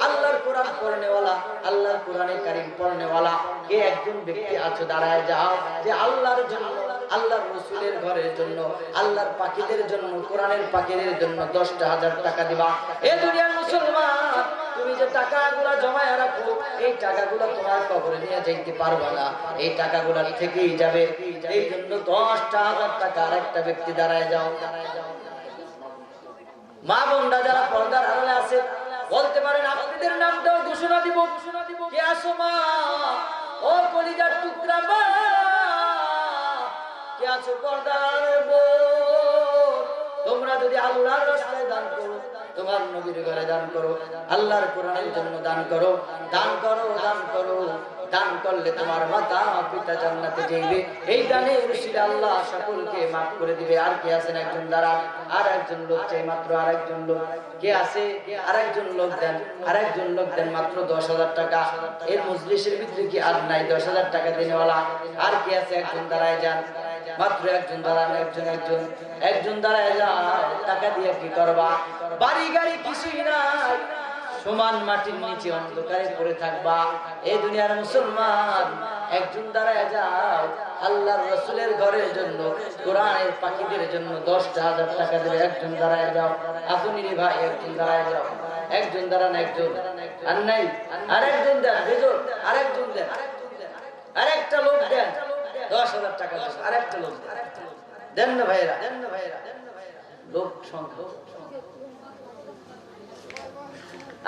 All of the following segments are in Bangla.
আল্লাহর কোরআন আল্লাহর কোরআনে কারিম পড়নেওয়ালা। কে একজন ব্যক্তি আছো? দাঁড়ায় যাও। যে আল্লাহর জন্য আল্লাহর রসুলের ঘরের জন্য, আল্লাহর পাখিদের জন্য, কোরআনের পাখিদের জন্য দশটা হাজার টাকা দিবা। এ দুনিয়ার মুসলমান, তুমি যে টাকাগুলো জমায় রাখো, এই টাকাগুলো তোমার কবরে নিয়ে যাইতে পারবে না। এই টাকাগুলো থেকেই যাবে। এই জন্য দশটা হাজার টাকা আর একটা ব্যক্তি দাঁড়ায় যাও। মা বোনরা যারা পর্দার আড়ালে আছে, বলতে পারেন আপনাদের নামটাও ঘোষণা দিব ঘোষণা দিব। কে আসো মা? ও কলিজার টুকরা মা। কে আছো পর্দার তোমরা যদি আল্লাহর রাস্তায় দান করো, তোমার নবীর ঘরে দান করো, আল্লাহর কোরআনের জন্য দান করো দান করো দান করো। দান করলে তোমার মাতা পিতা জান্নাতে যাইবে। এই দানের রশিদ আল্লাহ সকলকে মাফ করে দিবে। আর কে আছেন একজন দ্বারা? আর একজন লোক চাই মাত্র আর একজন লোক। কে আছে? আর একজন লোক দেন। আর একজন লোক দেন মাত্র দশ হাজার টাকা। এর মজলিসের ভিতরে কি আর নাই? দশ হাজার টাকা দিনেওয়ালা। আর কে আছে একজন দাঁড়ায় যান? মাত্র একজন দাঁড়ান, একজন একজন। একজন দাঁড়ায় যাও টাকা দিয়ে কি করবা? বাড়ি গাড়ি কিছুই নাই। সমান মাটির নিচে অন্ধকারে পড়ে থাকবা। এই দুনিয়ার মুসলমান, একজন দাঁড়ায় যাও। আল্লাহর রসুলের ঘরের জন্য, কোরআনের পাখিদের জন্য দশটা হাজার টাকা দেবে। একজন দাঁড়ায় যাও। আপনি রে ভাই, একজন দাঁড়ায় যাও। একজন দাঁড়ান, একজন। আর নাই, আরেকজন দেন বেজোর আরেকজন দেন। আরেকটা লোক দেন। দশ হাজার টাকা দেন। আরেকটা লোক দেন। না ভাইরা। দেন না ভাইরা। লোক সংখ্যা।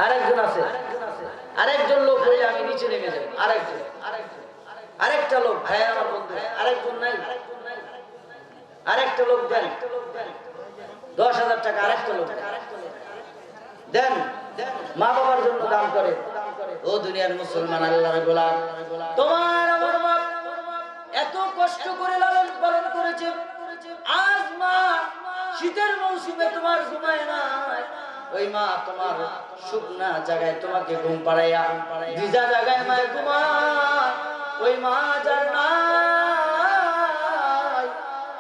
আরেকজন আছে। আরেকজন লোক হইলে আমি নিচে নেমে যাব। আরেকজন। আরেকটা লোক। ভাই আমার বন্ধু। আরেকজন নাই। আরেকটা লোক দেন। দশ হাজার টাকা আরেকটা লোক দেন। মা বাবার জন্য দান করে ও দুনিয়ার মুসলমান আল্লাহর গোলাম। তোমার এত কষ্ট করে লালন পালন করেছে। আজ মা শীতের মৌসুমে তোমার ঘুমায় না ওই মা তোমার শুকনা জায়গায় তোমাকে ঘুম পাড়াইয়া, ভিজা জায়গায় মা ঘুমায়। ওই মা যার নাই,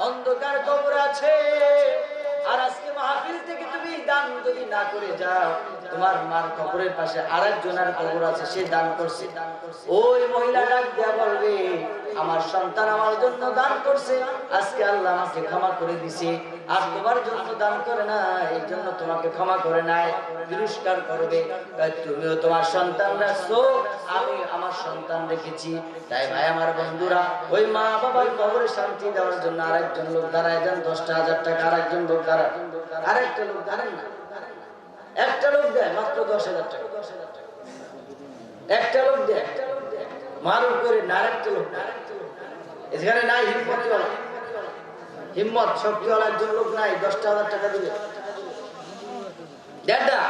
অন্ধকার কবর আছে। তুমি দান যদি না করে যাও, তোমার মার পাশে আছে, সে দান করছে। ওই দেয়া আমার সন্তান আমার জন্য দান করছে, আজকে আল্লাহ আমাকে ক্ষমা করে দিছে। আর তোমার জন্য দান করে না এই জন্য তোমাকে ক্ষমা করে নাই পুরস্কার করবে। তাই তুমিও তোমার সন্তান রাখছো আমি আমার সন্তান রেখেছি। তাই ভাই, আমার বন্ধুরা, ওই মা বাবার কবরে শান্তি দেওয়ার জন্য আরেকজন লোক দাঁড়ায় যান, দশটা হাজার টাকা আরেকজন লোক দাঁড়ায়। আরেকটা লোক দাঁড়ান না। একটা লোক দেয়, মাত্র দশ হাজার টাকা। দশ হাজার টাকা একটা লোক দেয় একটা লোক দেয় মারুর করে না, আরেকটা লোক দেয়। এখানে নাই হিম্মতওয়ালা হিম্মত শক্তিওয়ালা একজন লোক নাই, দশটা হাজার টাকা দেড়টা।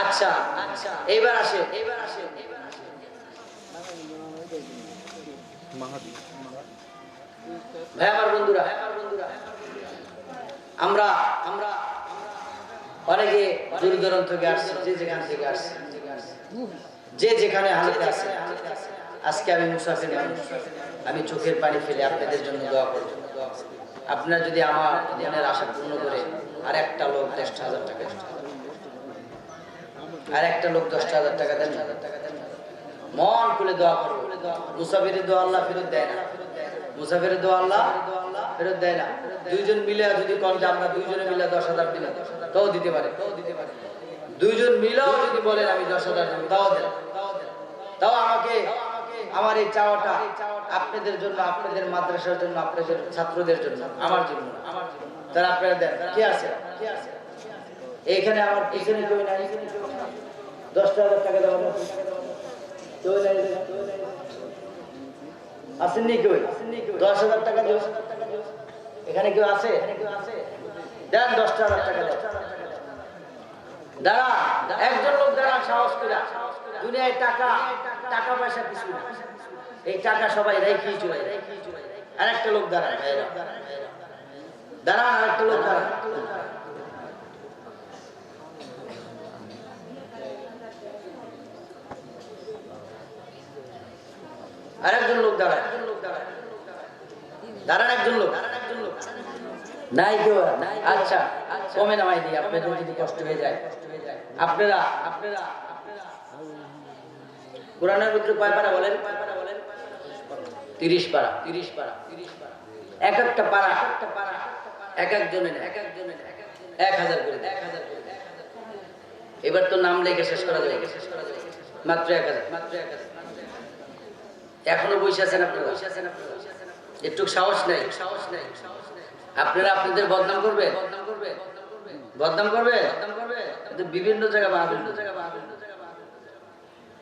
আচ্ছা আচ্ছা এইবার আসে। এইবার আসে আমার বন্ধুরা, আমরা আমরা অনেকে দূর দূরান্ত থেকে আসছে, যে যেখান থেকে আসছে, যে যেখানে আছে আজকে আমি মুসাফির মানুষ। আমি চোখের পানি ফেলে আপনাদের জন্য দোয়া করব। আপনারা যদি আমার মনের আশা পূর্ণ করে আর একটা লোক দশটা হাজার টাকা আর একটা লোক দশটা হাজার টাকা দেন মন খুলে দোয়া করব। মুসাফিরের দোয়া আল্লাহ ফেরত দেয় না। মুসাফিরের দোয়া আল্লাহ ফেরত দেয় না। দুইজন মিলে যদি কম যে আমরা দুইজনে মিলে দশ হাজার দিলাম, তাও দিতে পারে। তাও দিতে পারে দুইজন মিলেও যদি বলেন আমি দশ হাজার দেবো তাও দেন। তাও আমাকে আমার এই চাওয়াটা আপনাদের জন্য, আপনাদের মাদ্রাসার জন্য, আপনাদের ছাত্রদের জন্য, আমার জন্য। তারা আপনারা দেন, কে আছে? আমার পিছনে কেউ নাই। হাজার টাকা দেওয়া আসেননি কেউ? দশ হাজার টাকা এখানে কেউ আছে? দেন দশটা হাজার টাকা দাঁড়া একজন লোক দাঁড়া সাহস করে। দুনিয়ায় টাকা টাকা পয়সা কিছু এই টাকা সবাই রেখেই চলে যায়। আরেকটা লোক দাঁড়ায় দাঁড়ান, আরেকটা লোক দাঁড়ান। আরেকজন লোক দাঁড়ান একজন লোক। নাই আর? আচ্ছা কমে নামাই দিই, আপনাদের যদি কষ্ট হয়ে যায়। আপনারা আপনারা। কোরআনের ভিতরে কয় পারা বলেন? তিরিশ পারা। তিরিশ পারা তিরিশ পারা এক একটা পারা। একটা পারা এক একজনের। এক একজনের এক হাজার করে এক হাজার করে এবার তো নাম লেখে শেষ করা যাবে। শেষ করা যাবে মাত্র এক হাজার। মাত্র এক হাজার এখনও বসে আছেন আপনারা? বসে আছেন আপনারা একটু সাহস নেই। সাহস নেই আপনারা আপনাদের বদনাম করবে বদনাম করবে বদনাম করবে বদনাম করবে বিভিন্ন জায়গা বা বিভিন্ন জায়গা বা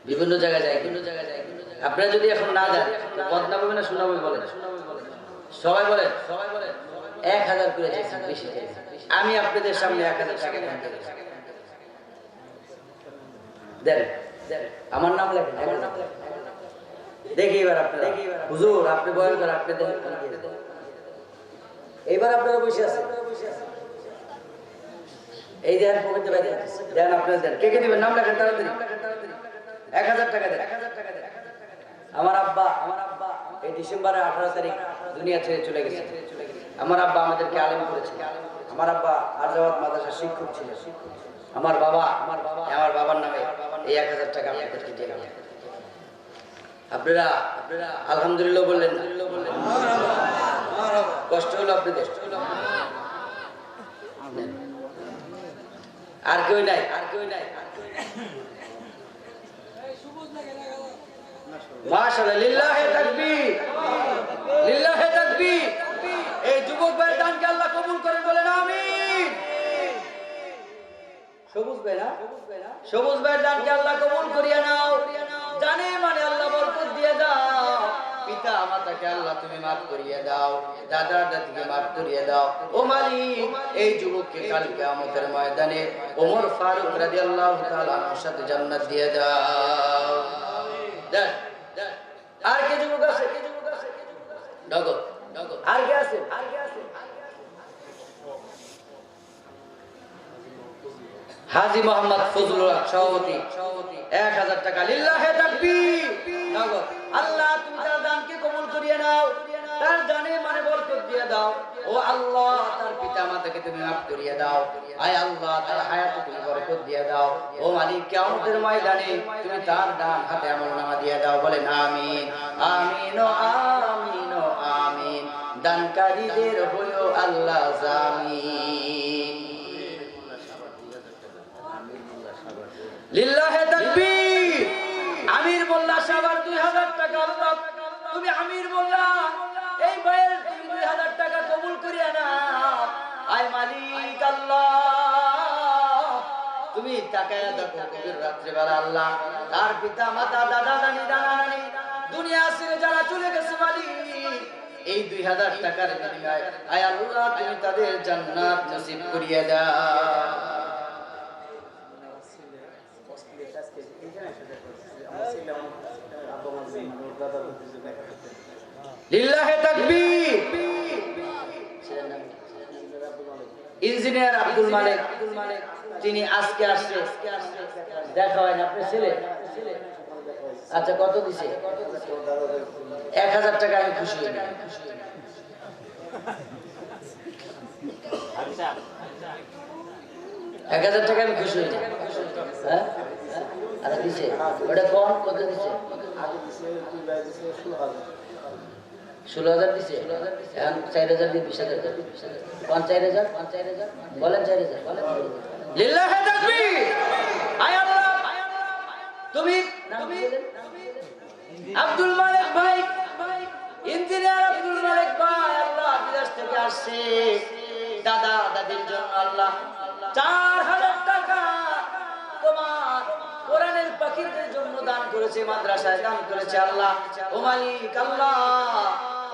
বিভিন্ন জায়গায় যায়। বিভিন্ন জায়গায় যায় আপনারা যদি এখন না যান বদনাম হবে না শোনাবো বলে সবাই বলে সবাই বলে এক হাজার করে বেশি। আমি আপনাদের সামনে এক হাজার টাকা দেন, আমার নাম লেখেন আমার নাম লেখেন দেখি এবার আপনারা। হুজুর, আপনি বয়ন করেন আপনি এইবার আপনারা বসে আছেন। এই দেন, পকেটে বাইরে। দেন, আপনারা দেন। কে কে দিবেন? নাম লেখেন, তাড়াতাড়ি। এক হাজার টাকা দেন। আমার আব্বা আমার আব্বা এই ডিসেম্বরের আঠারো তারিখ দুনিয়া ছেড়ে চলে গেছে। আমার আব্বা আমাদেরকে আলেম করেছে। আমার আব্বা আজাবাদ মাদ্রাসার শিক্ষক ছিল। আমার বাবা আমার বাবা আমার বাবার নামে এই এক হাজার টাকা আপনাদেরকে দিলাম আপনারা আপনারা আলহামদুলিল্লাহ বললেন? কষ্ট হলো আপনাদের। আর কেউ নাই আর কেউ নাই? আর কেউ নাই? আল্লাহ সবুজ ভাই আল্লাহ কবুল করিয়া নাও। জানে মানে আল্লাহ বরকত দিয়ে দাও। পিতা মাতাকে আল্লাহ তুমি মাফ করিয়ে দাও, দাদা দাদিকে মাফ করিয়ে দাও। ও মালিক, এই যুবককে কালকে আমাদের ময়দানে ওমর ফারুক তাআলা আমার সাথে জান্নাত দিয়ে দাও। দেন। আর কে যুবক আছে? নগদ আর কে আছে? আর কে আছে? হাজি মোহাম্মদ ফজলুল সভাপতি সভাপতি। এক হাজার টাকা। লিল্লাহে তাকবীর। নগদ। আল্লাহ তুমি মাফ করিয়ে দাও। আয় আল্লাহ, তার হায়াতে তুমি বরকত দিয়ে দাও। ও মালিক, কিয়ামতের ময়দানে তুমি তার ডান হাতে আমল নামা দিয়ে দাও। বলেন, আমিন। আমিন আমিন আমিন। দানকারীদের হইও আল্লাহ জামিন। লিল্লাহে তাকবীর। আমির মোল্লা সাবার দুই হাজার টাকা আল্লাহ। তুমি আমির মোল্লা। এই ভাইয়ের আয় মালিক আল্লাহ। তুমি তাকায় দেখো কবির রাত্রিবেলা আল্লাহ। তার পিতা, মাতা, দাদা দানি দাদা নানি দুনিয়া ছেড়ে যারা চলে গেছে মালিক। এই দুই হাজার টাকার বিনিময়ে আয় আল্লাহ, তুমি তাদের জান্নাত নসিব করিয়া দাও। লিল্লাহে তাকবীর। ইঞ্জিনিয়ার আব্দুল মালিক, তিনি আজকে আসছে। দেখা হয় না, আপনার ছেলে? আচ্ছা কত দিছে? এক হাজার টাকা আমি খুশি হই। এক হাজার টাকা আমি খুশি হই। হ্যাঁ? আর দিছে। ওটা কম কত দিছে? ষোলো হাজার দিছে। এখন চার হাজার দিয়ে বিশ হাজার পাঁচ চার হাজার পাঁচ চার হাজার? বলেন চার হাজার। বলেন লিল্লাহে তাকবীর! আয় আল্লাহ তুমি তুমি আব্দুল মালিক ভাই ইঞ্জিনিয়ার আব্দুল মালিক ভাই আল্লাহ বিদেশ থেকে আসছে। দাদা দাদির জন্য আল্লাহ চার হাজার টাকা তোমার কোরআনের পাখিদের জন্য দান করেছে মাদ্রাসায় দান করেছে আল্লাহ। ও মালিক আল্লাহ।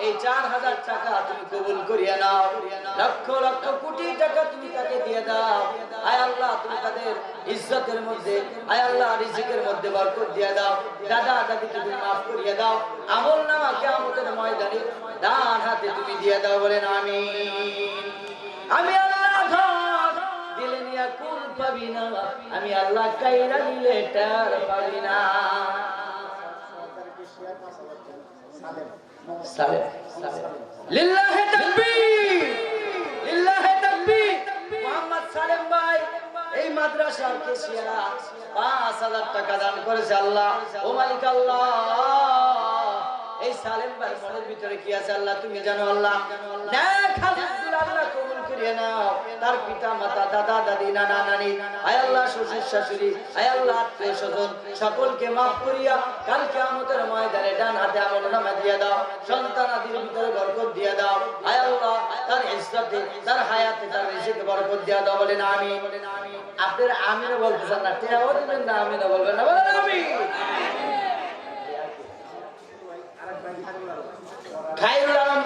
এই চার হাজার টাকা তুমি কবুল করিয়া নাও। লক্ষ লক্ষ কোটি টাকা তুমি তাকে দিয়ে দাও। আয় আল্লাহ, তুমি তাদের ইজ্জতের মধ্যে, আয় আল্লাহ, রিজিকের মধ্যে বরকত দিয়ে দাও। দাদা দাদিকে তুমি মাফ করিয়ে দাও। আমল নামা কেমতের ময়দানে ডান হাতে তুমি দিয়ে দাও বলেন আমি আমি আল্লাহ পাবি না। আমি আল্লাহ কাইরা দিলে টার পাবি না। সালেম লিল্লাহে তাকবীর! লিল্লাহে তাকবীর! মোহাম্মদ সালেম ভাই এই মাদ্রাসার কেশিয়া পাঁচ হাজার টাকা দান করেছে আল্লাহ। ও মালিক আল্লাহ। এই সালেম ভাই মনের ভিতরে কি আছে আল্লাহ? তুমি জানো আল্লাহ। নেক আল্লাহ করিয়ে নাও তার পিতা, মাতা, দাদা, দাদি, নানা, নানি আয় আল্লাহ, শ্বশুর, শাশুড়ি আয় আল্লাহ, আত্মীয় স্বজন, সকলকে মাফ করিয়া কালকে আমাদের ময়দানে ডান হাতে আমল নামা দিয়ে দাও, সন্তান আদির ভিতরে বরকত দিয়ে দাও। আয় আল্লাহ, তার ইজ্জতে, তার হায়াতে তার রিজিকে বরকত দিয়ে দাও বলেন আমি আপনারা আমিও বলতেছেন না, টেয়াও দিবেন না আমিও বলবেন না, বলেন আমি খাইরুল আলম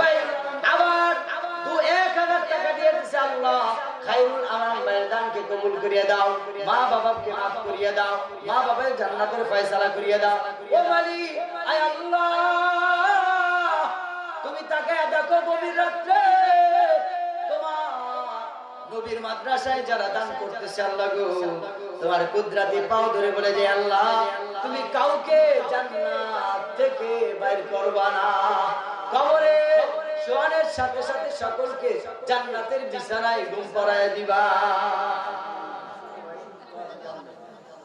গভীর তোমার তোমার কুদরাতি পাও ধরে বলে যে, আল্লাহ, তুমি কাউকে জান্নাত থেকে বাইর করবা না। কবরে সোয়ানের সাথে সাথে সকলকে জান্নাতের বিছানায় ঘুম পড়ায় দিবা।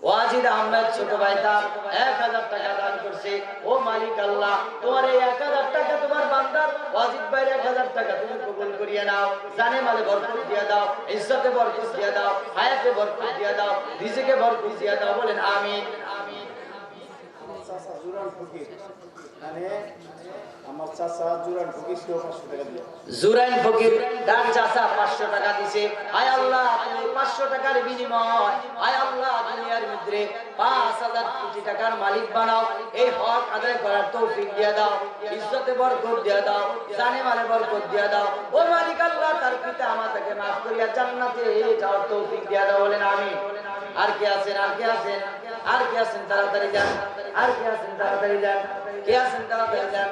ওয়াজিদ আহমেদ ছোট ভাই তার এক হাজার টাকা দান করছে। ও মালিক আল্লাহ, তোমার এই এক হাজার টাকা তোমার বান্দার, ওয়াজিদ ভাইয়ের এক হাজার টাকা তুমি কবুল করিয়ে নাও। জানে মালে বরকত দিয়ে দাও, ইজ্জতে বরকত দিয়ে দাও, হায়াতে বরকত দিয়ে দাও রিজিকে বরকত দিয়ে দাও, বলেন আমিন। আমিন জুরাইন ফকির তার চাচা পাঁচশো টাকা দিছে। আয় আল্লাহ, তুমি পাঁচশো টাকার বিনিময়। আয় আল্লাহ, দুনিয়ার মধ্যে পাঁচ হাজার কোটি টাকার মালিক বানাও। এই হক আদায় করার তৌফিক দিয়ে দাও। ইজ্জতে বরকত দিয়ে দাও। জানে মালে বরকত দিয়ে দাও। ও মালিক আল্লাহ, তার পিতা আমাদেরকে মাফ করিয়া জান্নাতে যাওয়ার তৌফিক দিয়ে দাও বলেন আমি আর কে আছেন, আর কে আছেন? আর কে আছেন, তাড়াতাড়ি যান। আর কে আছেন, তাড়াতাড়ি যান। কে আছেন, তাড়াতাড়ি যান?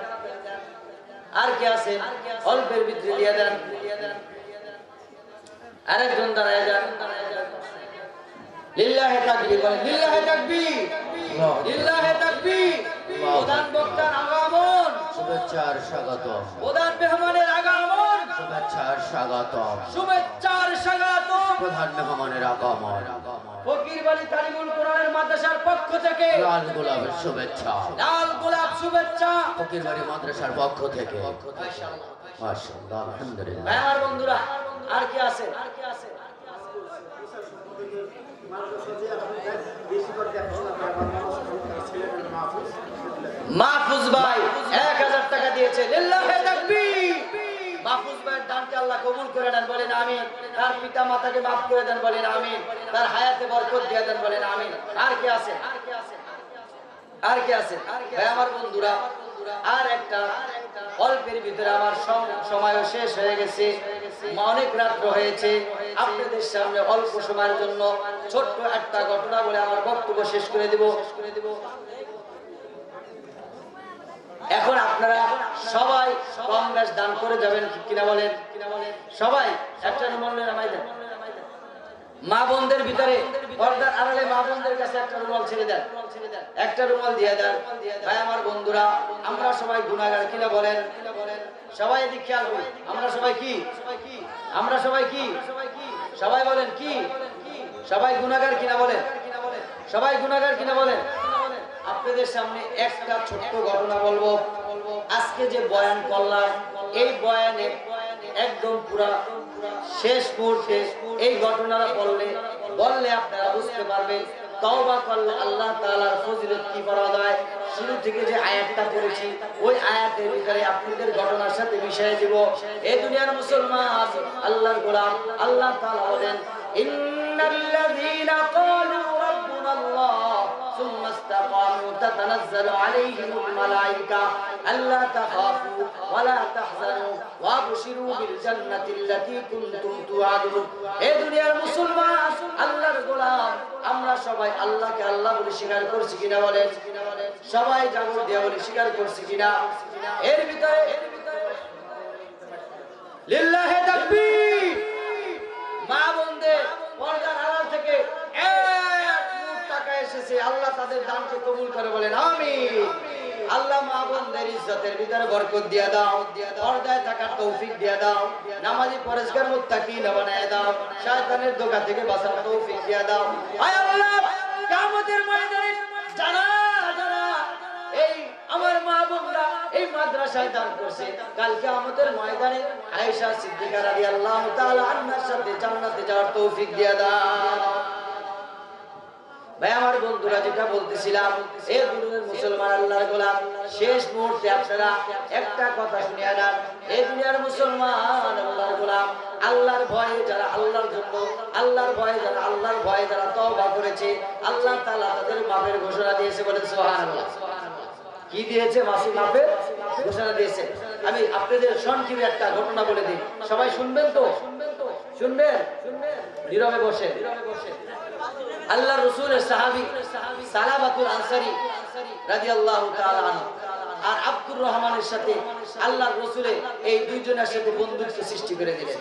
আর কে আছে? অল্পের ভিতরে দিয়ে দেন। আরেকজন দাঁড়ায় যান। লিল্লাহে তাকবীর বলেন লিল্লাহে তাকবীর লিল্লাহে তাকবীর প্রধান বক্তার আগমন। শুভেচ্ছার স্বাগতম। প্রধান মেহমানের আগমন। শুভেচ্ছার শুভেচ্ছার স্বাগতম। প্রধান মেহমানের আগমন। ফকির বাড়ি তালিমুল কোরআনের মাদ্রাসার পক্ষ থেকে। লাল গোলাপের শুভেচ্ছা। লাল গোলাপ শুভেচ্ছা। ফকির বাড়ি মাদ্রাসার পক্ষ থেকে। মাশাআল্লাহ আলহামদুলিল্লাহ। আমার বন্ধুরা আর কি আছে? আর কি আছে বেশি করে দেখাশোনা করে আমার মানুষ ছেলেদের মাহফুজ মাহফুজ ভাই এক হাজার টাকা দিয়েছে লিল্লাহে তাকবীর মাহফুজ ভাইয়ের দানকে আল্লাহ কবুল করে নেন বলেন আমিন। তার পিতা মাতাকে মাফ করে দেন বলেন আমিন। তার হায়াতে বরকত দিয়ে দেন বলেন আমিন। আর কি আছে? আর কি আছে? ভাই, আমার বন্ধুরা, আর একটা অল্পের ভিতরে আমার সম- সময়ও শেষ হয়ে গেছে। অনেক রাত্র হয়েছে। আপনাদের সামনে অল্প সময়ের জন্য ছোট্ট একটা ঘটনা বলে আমার বক্তব্য শেষ করে দেব করে দেব। এখন আপনারা সবাই কম বেশ দান করে যাবেন কিনা বলেন কিনা বলেন? সবাই একটা রুমাল নামাই দেন। মা বোনদের ভিতরে, পর্দার আড়ালে মা বোনদের কাছে একটা রুমাল ছেড়ে দেন। একটা রুমাল দিয়ে দেন। ভাই, আমার বন্ধুরা, আমরা সবাই গুণাগার, কিনা বলেন? সবাই এদিক খেয়াল করি। আমরা সবাই কি? আমরা সবাই কি? সবাই বলেন কি? সবাই গুণাগার কিনা বলেন? সবাই গুণাগার কিনা বলেন? আপনাদের সামনে একটা ছোট্ট ঘটনা বলব। আজকে যে বয়ান করলাম, এই বয়ানে একদম পুরা শেষ মুহূর্তে এই ঘটনাটা বললে বললে আপনারা বুঝতে পারবেন, তওবা করলে আল্লাহ তাআলার ফজিলত কি করা যায়। শুরু থেকে যে আয়াতটা পড়েছি, ওই আয়াতের ভিতরে আপনাদের ঘটনার সাথে মিশিয়ে দিব। এই দুনিয়ার মুসলমান, আল্লাহর গোলাম, আল্লাহ তাআলা বলেন ইন্নাল্লাযীনা ক্বালু রাব্বুনা আল্লাহ استقاموا تتنزل عليهم الملائكة ألا تخافوا ولا تحزنوا وابشروا بالجنة التي كنتم توعدون এই দুনিয়ার মুসলমান আল্লাহর গোলাম আমরা সবাই আল্লাহকে আল্লাহ বলে স্বীকার করছি কিনা বলেন সবাই জাগর দিয়া বলে স্বীকার করছি কিনা এর ভিতরে লিল্লাহে তাকবীর মা বোনদের পর্দার তাদের দানকে কবুল করে বলেন, আমিন। আল্লাহ মা বোনদের ইজ্জতের ভিতরে বরকত দিয়া দাও, পর্দায় থাকার তৌফিক দিয়া দাও, নামাজি পরেশগার মুত্তাকিন বানায় দাও, শয়তানের দোকা থেকে বাঁচার তৌফিক দিয়া দাও। আয় আল্লাহ, কিয়ামতের ময়দানে যারা যারা এই আমার মা বোনরা এই মাদ্রাসায় দান করছে কালকে আমাদের ময়দানে আয়েশা সিদ্দিকা রাদিয়াল্লাহু তাআলা আনহার সাথে জান্নাতে যাওয়ার তৌফিক দিয়া দাও। আল্লাহর ভয়ে যারা আল্লাহর জন্য, আল্লাহর ভয়ে যারা আল্লাহর ভয়ে যারা করেছে, আল্লাহ তাদের ঘোষণা দিয়েছে সুবহানাল্লাহ। কি দিয়েছে মাসি ঘোষণা দিয়েছে। আমি আপনাদের সংক্ষেপে একটা ঘটনা বলে দিই। সবাই শুনবেন তো? শুনবেন? নীরবে বসে নীরবে বসে। আল্লাহ রসুলের সাহাবি সালাবাতুল আনসারি রাজি আল্লাহ আর আব্দুর রহমানের সাথে আল্লাহ রসুলের এই দুইজনের সাথে বন্ধুত্ব সৃষ্টি করে দিলেন।